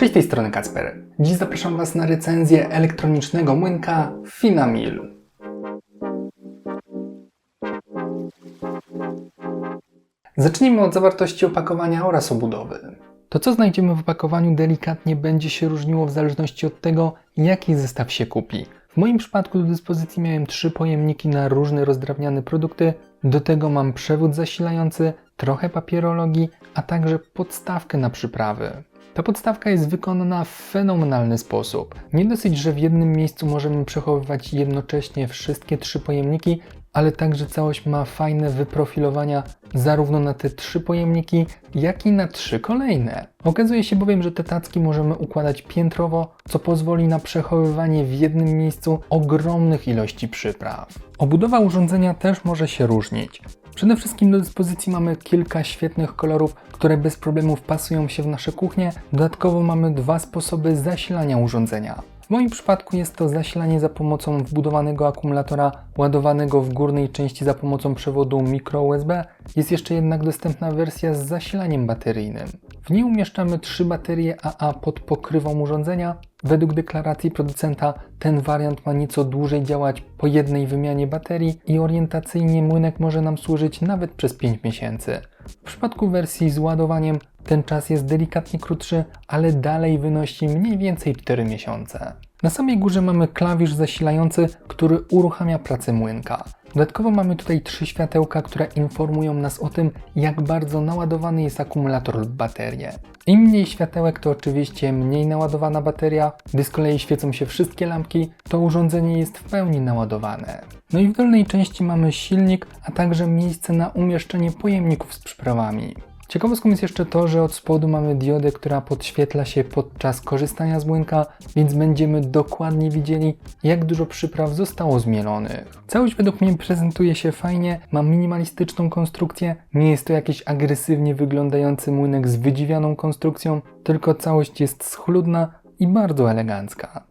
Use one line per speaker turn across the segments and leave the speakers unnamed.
Cześć, z tej strony Kacper. Dziś zapraszam Was na recenzję elektronicznego młynka Finamil. Zacznijmy od zawartości opakowania oraz obudowy. To, co znajdziemy w opakowaniu, delikatnie będzie się różniło w zależności od tego, jaki zestaw się kupi. W moim przypadku do dyspozycji miałem trzy pojemniki na różne rozdrabniane produkty. Do tego mam przewód zasilający, trochę papierologii, a także podstawkę na przyprawy. Ta podstawka jest wykonana w fenomenalny sposób. Nie dosyć, że w jednym miejscu możemy przechowywać jednocześnie wszystkie trzy pojemniki, ale także całość ma fajne wyprofilowania zarówno na te trzy pojemniki, jak i na trzy kolejne. Okazuje się bowiem, że te tacki możemy układać piętrowo, co pozwoli na przechowywanie w jednym miejscu ogromnych ilości przypraw. Obudowa urządzenia też może się różnić. Przede wszystkim do dyspozycji mamy kilka świetnych kolorów, które bez problemu wpasują się w nasze kuchnie. Dodatkowo mamy dwa sposoby zasilania urządzenia. W moim przypadku jest to zasilanie za pomocą wbudowanego akumulatora ładowanego w górnej części za pomocą przewodu micro USB. Jest jeszcze jednak dostępna wersja z zasilaniem bateryjnym. W niej umieszczamy trzy baterie AA pod pokrywą urządzenia. Według deklaracji producenta ten wariant ma nieco dłużej działać po jednej wymianie baterii i orientacyjnie młynek może nam służyć nawet przez 5 miesięcy. W przypadku wersji z ładowaniem ten czas jest delikatnie krótszy, ale dalej wynosi mniej więcej 4 miesiące. Na samej górze mamy klawisz zasilający, który uruchamia pracę młynka. Dodatkowo mamy tutaj trzy światełka, które informują nas o tym, jak bardzo naładowany jest akumulator lub baterie. Im mniej światełek, to oczywiście mniej naładowana bateria. Gdy z kolei świecą się wszystkie lampki, to urządzenie jest w pełni naładowane. No i w dolnej części mamy silnik, a także miejsce na umieszczenie pojemników z przyprawami. Ciekawostką jest jeszcze to, że od spodu mamy diodę, która podświetla się podczas korzystania z młynka, więc będziemy dokładnie widzieli, jak dużo przypraw zostało zmielonych. Całość według mnie prezentuje się fajnie, ma minimalistyczną konstrukcję, nie jest to jakiś agresywnie wyglądający młynek z wydziwianą konstrukcją, tylko całość jest schludna i bardzo elegancka.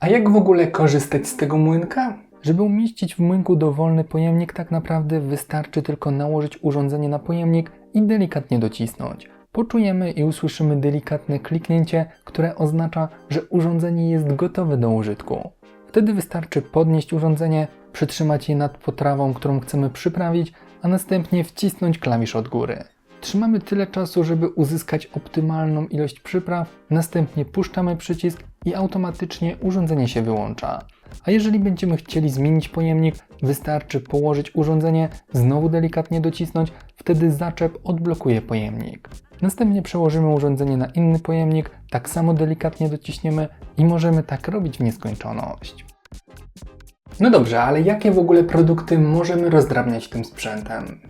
A jak w ogóle korzystać z tego młynka? Żeby umieścić w młynku dowolny pojemnik, tak naprawdę wystarczy tylko nałożyć urządzenie na pojemnik i delikatnie docisnąć. Poczujemy i usłyszymy delikatne kliknięcie, które oznacza, że urządzenie jest gotowe do użytku. Wtedy wystarczy podnieść urządzenie, przytrzymać je nad potrawą, którą chcemy przyprawić, a następnie wcisnąć klawisz od góry. Trzymamy tyle czasu, żeby uzyskać optymalną ilość przypraw, następnie puszczamy przycisk i automatycznie urządzenie się wyłącza. A jeżeli będziemy chcieli zmienić pojemnik, wystarczy położyć urządzenie, znowu delikatnie docisnąć, wtedy zaczep odblokuje pojemnik. Następnie przełożymy urządzenie na inny pojemnik, tak samo delikatnie dociśniemy i możemy tak robić w nieskończoność. No dobrze, ale jakie w ogóle produkty możemy rozdrabniać tym sprzętem?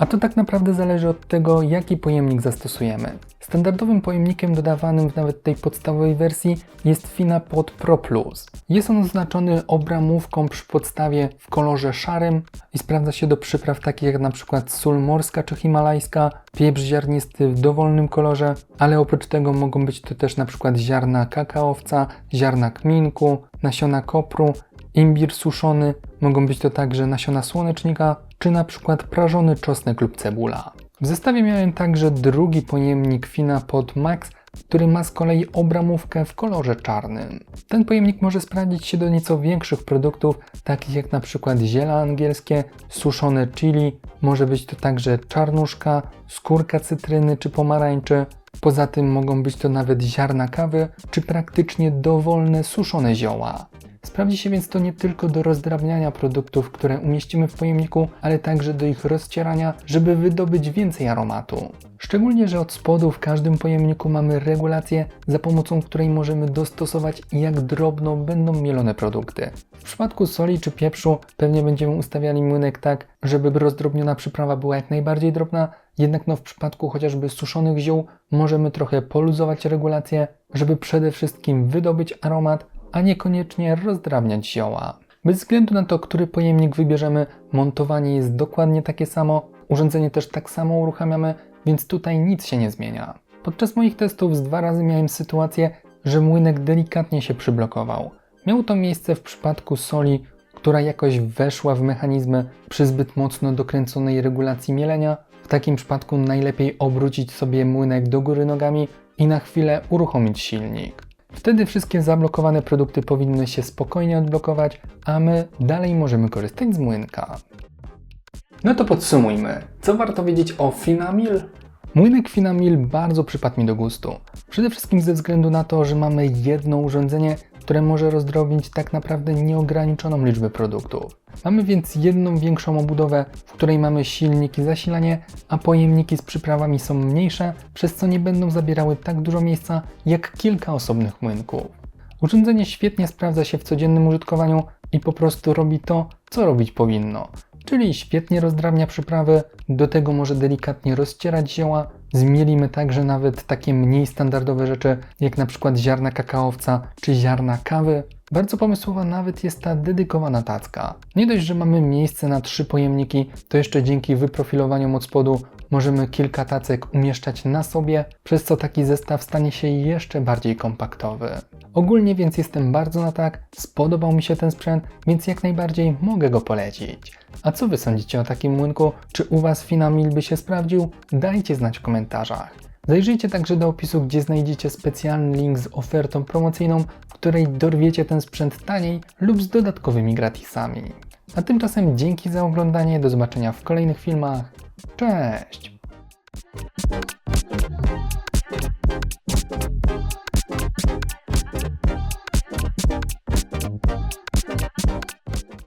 A to tak naprawdę zależy od tego, jaki pojemnik zastosujemy. Standardowym pojemnikiem dodawanym w nawet tej podstawowej wersji jest Finapod Pro Plus. Jest on oznaczony obramówką przy podstawie w kolorze szarym i sprawdza się do przypraw takich jak przykład sól morska czy himalajska, pieprz ziarnisty w dowolnym kolorze, ale oprócz tego mogą być to też przykład ziarna kakaowca, ziarna kminku, nasiona kopru, imbir suszony, mogą być to także nasiona słonecznika, czy na przykład prażony czosnek lub cebula. W zestawie miałem także drugi pojemnik Fina pod Max, który ma z kolei obramówkę w kolorze czarnym. Ten pojemnik może sprawdzić się do nieco większych produktów, takich jak na przykład ziela angielskie, suszone chili, może być to także czarnuszka, skórka cytryny czy pomarańczy. Poza tym mogą być to nawet ziarna kawy, czy praktycznie dowolne suszone zioła. Sprawdzi się więc to nie tylko do rozdrabniania produktów, które umieścimy w pojemniku, ale także do ich rozcierania, żeby wydobyć więcej aromatu. Szczególnie, że od spodu w każdym pojemniku mamy regulację, za pomocą której możemy dostosować jak drobno będą mielone produkty. W przypadku soli czy pieprzu pewnie będziemy ustawiali młynek tak, żeby rozdrobniona przyprawa była jak najbardziej drobna, jednak no w przypadku chociażby suszonych ziół możemy trochę poluzować regulację, żeby przede wszystkim wydobyć aromat, a niekoniecznie rozdrabniać zioła. Bez względu na to, który pojemnik wybierzemy, montowanie jest dokładnie takie samo, urządzenie też tak samo uruchamiamy, więc tutaj nic się nie zmienia. Podczas moich testów z dwa razy miałem sytuację, że młynek delikatnie się przyblokował. Miało to miejsce w przypadku soli, która jakoś weszła w mechanizmy przy zbyt mocno dokręconej regulacji mielenia. W takim przypadku najlepiej obrócić sobie młynek do góry nogami i na chwilę uruchomić silnik. Wtedy wszystkie zablokowane produkty powinny się spokojnie odblokować, a my dalej możemy korzystać z młynka. No to podsumujmy. Co warto wiedzieć o Finamil? Młynek Finamil bardzo przypadł mi do gustu. Przede wszystkim ze względu na to, że mamy jedno urządzenie, które może rozdrobnić tak naprawdę nieograniczoną liczbę produktów. Mamy więc jedną większą obudowę, w której mamy silnik i zasilanie, a pojemniki z przyprawami są mniejsze, przez co nie będą zabierały tak dużo miejsca jak kilka osobnych młynków. Urządzenie świetnie sprawdza się w codziennym użytkowaniu i po prostu robi to, co robić powinno. Czyli świetnie rozdrabnia przyprawy, do tego może delikatnie rozcierać zioła. Zmielimy także nawet takie mniej standardowe rzeczy, jak na przykład ziarna kakaowca czy ziarna kawy. Bardzo pomysłowa nawet jest ta dedykowana tacka. Nie dość, że mamy miejsce na trzy pojemniki, to jeszcze dzięki wyprofilowaniom od spodu możemy kilka tacek umieszczać na sobie, przez co taki zestaw stanie się jeszcze bardziej kompaktowy. Ogólnie więc jestem bardzo na tak, spodobał mi się ten sprzęt, więc jak najbardziej mogę go polecić. A co Wy sądzicie o takim młynku? Czy u Was Finamil by się sprawdził? Dajcie znać w komentarzach. Zajrzyjcie także do opisu, gdzie znajdziecie specjalny link z ofertą promocyjną, w której dorwiecie ten sprzęt taniej lub z dodatkowymi gratisami. A tymczasem dzięki za oglądanie, do zobaczenia w kolejnych filmach. Cześć!